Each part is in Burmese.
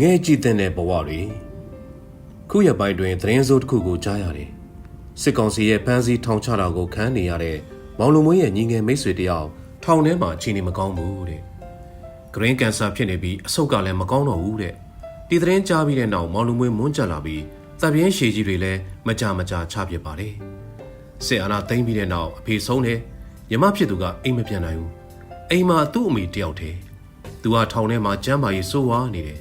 ငဲကြည့်တဲ့ဘဝတွေခုရပိုင်းတွင်သတင်းစိုးတစ်ခုကိုကြားရတယ်စစ်ကောင်စီရဲ့ဖမ်းဆီးထောင်ချတာကိုခံနေရတဲ့မောင်လူမွေးရဲ့ညီငယ်မိတ်ဆွေတယောက်ထောင်ထဲမှာအခြေအနေမကောင်းဘူးတဲ့ဂရင်းကန်ဆာဖြစ်နေပြီးအဆုတ်ကလည်းမကောင်းတော့ဘူးတဲ့ဒီသတင်းကြားပြီးတဲ့နောက်မောင်လူမွေးမွန်းကြလာပြီးတပ်ပြင်းရှည်ကြီးတွေလည်းမကြမကြာချပြစ်ပါတယ်စစ်အာဏာသိမ်းပြီးတဲ့နောက်အဖေဆုံးတယ်ရမဖြစ်သူကအိမ်မပြန်နိုင်ဘူးအိမ်မှာသူ့အမေတယောက်တည်းသူဟာထောင်ထဲမှာကျမ်းမာရေးစိုးဝါးနေတယ်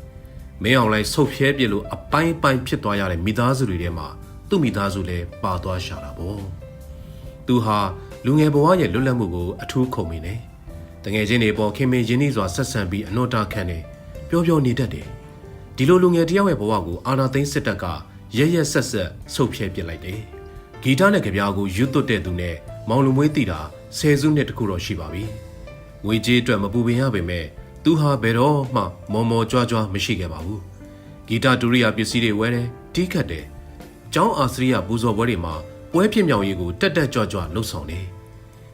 မင်းအောင်လိုက်ဆုတ်ဖြဲပြစ်လို့အပိုင်းပိုင်းဖြစ်သွားရတဲ့မိသားစုတွေထဲမှာသူ့မိသားစုလည်းပါသွားရှာတာပေါ့သူဟာလူငယ်ဘဝရဲ့လွတ်လပ်မှုကိုအထူးခုံမိနေတငယ်ချင်းတွေပေါ်ခင်မင်ရင်းနှီးစွာဆက်ဆံပြီးအနှောတာခံတယ်ပျော်ပျော်နေတတ်တယ်ဒီလိုလူငယ်တယောက်ရဲ့ဘဝကိုအာနာသိန်းစစ်တပ်ကရက်ရက်ဆက်ဆက်ဆုတ်ဖြဲပစ်လိုက်တယ်ဂီတနဲ့ကြပြားကိုယူသွတ်တဲ့သူနဲ့မောင်လူမွေးတီတာဆယ်စုနှစ်တခုတော့ရှိပါပြီငွေကြေးအတွက်မပူပင်ရပေမဲ့ သူဟာဘယ်တော့မှမော်မော်ကြွားကြွားမရှိခဲ့ပါဘူးဂီတဒုရိယာပစ္စည်းတွေဝဲတယ်တီးခတ်တယ်ကျောင်းအာစရိယပူဇော်ပွဲတွေမှာပွဲဖြစ်မြောင်ရေးကိုတက်တက်ကြွကြွလှုပ်ဆောင်တယ်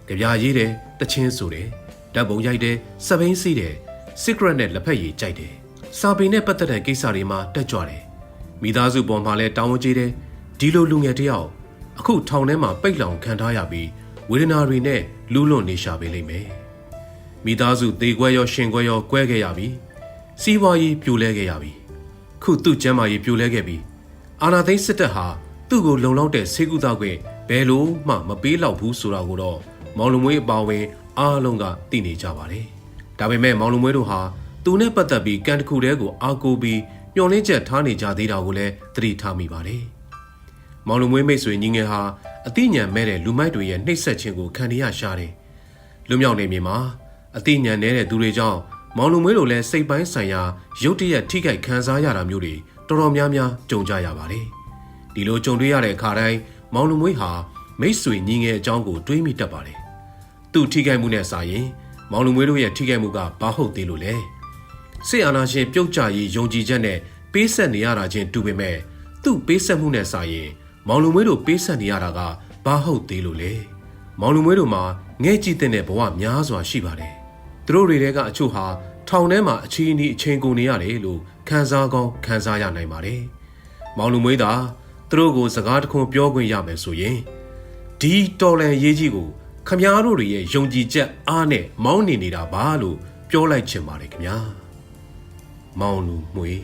ကြပြားရေးတယ်တချင်းဆိုတယ်ဓာတ်ပုံရိုက်တယ်စပိန်စီးတယ် secret နဲ့လက်ဖက်ရည်ကြိုက်တယ်စာပေနဲ့ပတ်သက်တဲ့ကိစ္စတွေမှာတက်ကြွတယ်မိသားစုပေါ်မှာလည်းတောင်းဝကြေးတယ်ဒီလိုလူငယ်တယောက်အခုထောင်ထဲမှာပိတ်လောင်ခံထားရပြီးဝေဒနာတွေနဲ့လူးလွန်နေရှာပေးလိမ့်မယ် မိသားစုသေခွဲရောရှင်ခွဲရောကွဲခဲ့ရပြီစီးပွားရေးပြိုလဲခဲ့ရပြီခုသူ့ကျမ်းမာရေးပြိုလဲခဲ့ပြီအာနာသိန်းစစ်တပ်ဟာသူ့ကိုလုံလောက်တဲ့ဆေးကုသခွင့်ဘယ်လိုမှမပေးလောက်ဘူးဆိုတာကိုတော့မောင်လူမွေးအပါဝင်အားလုံးကသိနေကြပါတယ်ဒါပေမဲ့မောင်လူမွေးတို့ဟာသူနဲ့ပတ်သက်ပြီးကံတစ်ခုတည်းကိုအားကိုးပြီးညှော်လင်းချက်ထားနေကြသေးတာကိုလည်းသတိထားမိပါတယ်။မောင်လူမွေးမိတ်ဆွေညီငယ်ဟာအသိဉာဏ်မဲ့တဲ့လူမိုက်တွေရဲ့နှိပ်စက်ခြင်းကိုခံရရှာတယ်။လူမြောက်နေမြေမှာ အသိဉာဏ်နဲ့တဲ့သူတွေကြောင့်မောင်လူမွေးတို့လည်းစိတ်ပိုင်းဆိုင်ရာရုတ်တရက်ထိခိုက်ခံစားရတာမျိုးတွေတော်တော်များများကြုံကြရပါတယ်။ဒီလိုကြုံတွေ့ရတဲ့အခါတိုင်းမောင်လူမွေးဟာမိတ်ဆွေညီငယ်အကြောင်းကိုတွေးမိတတ်ပါတယ်။သူ့ထိခိုက်မှုနဲ့စာရင်မောင်လူမွေးတို့ရဲ့ထိခိုက်မှုကဘာဟုတ်သေးလို့လဲ။စစ်အာဏာရှင်ပြုတ်ကျရေးယုံကြည်ချက်နဲ့ပေးဆက်နေရတာချင်းတူပေမဲ့သူ့ပေးဆက်မှုနဲ့စာရင်မောင်လူမွေးတို့ပေးဆက်နေရတာကဘာဟုတ်သေးလို့လဲမောင်လူမွေးတို့မှာငဲ့ကြည့်တဲ့ဘဝများစွာရှိပါတယ် သူတို့တွေတဲကအချို့ဟာထောင်ထဲမှာအချီးအနီးအချိန်ကုန်နေရတယ်လို့ခံစားကောင်းခံစားရနိုင်ပါတယ်မောင်လူမွေးသာသူတို့ကိုစကားတခွန်းပြောခွင့်ရမယ်ဆိုရင်ဒီတော်လန်ရေးကြီးကိုခမားတို့တွေရဲ့ယုံကြည်ချက်အားနဲ့မောင်းနေနေတာပါလို့ပြောလိုက်ချင်ပါတယ်ခင်ဗျာမောင်လူမွေး